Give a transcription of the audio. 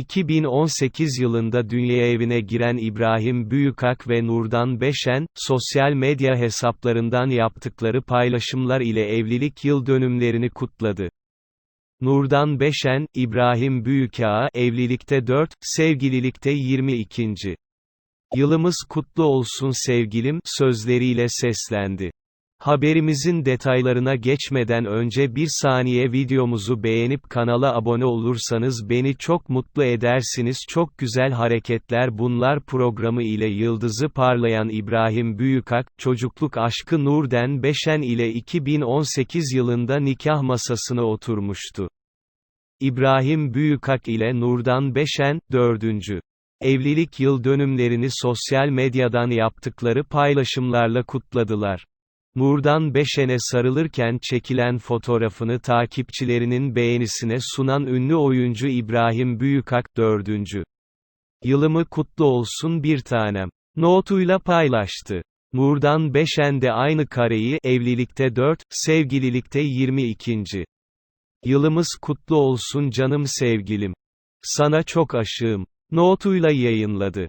2018 yılında dünya evine giren İbrahim Büyükak ve Nurdan Beşen, sosyal medya hesaplarından yaptıkları paylaşımlar ile evlilik yıl dönümlerini kutladı. Nurdan Beşen, İbrahim Büyükak'a evlilikte 4, sevgililikte 22. Yılımız kutlu olsun sevgilim, sözleriyle seslendi. Haberimizin detaylarına geçmeden önce bir saniye videomuzu beğenip kanala abone olursanız beni çok mutlu edersiniz. Çok güzel hareketler bunlar programı ile yıldızı parlayan İbrahim Büyükak, çocukluk aşkı Nurden Beşen ile 2018 yılında nikah masasına oturmuştu. İbrahim Büyükak ile Nurdan Beşen, 4. Evlilik yıl dönümlerini sosyal medyadan yaptıkları paylaşımlarla kutladılar. Nurdan Beşen'e sarılırken çekilen fotoğrafını takipçilerinin beğenisine sunan ünlü oyuncu İbrahim Büyükak 4. Yılımı kutlu olsun bir tanem. Notuyla paylaştı. Nurdan Beşen de aynı kareyi evlilikte 4, sevgililikte 22. Yılımız kutlu olsun canım sevgilim. Sana çok aşığım. Notuyla yayınladı.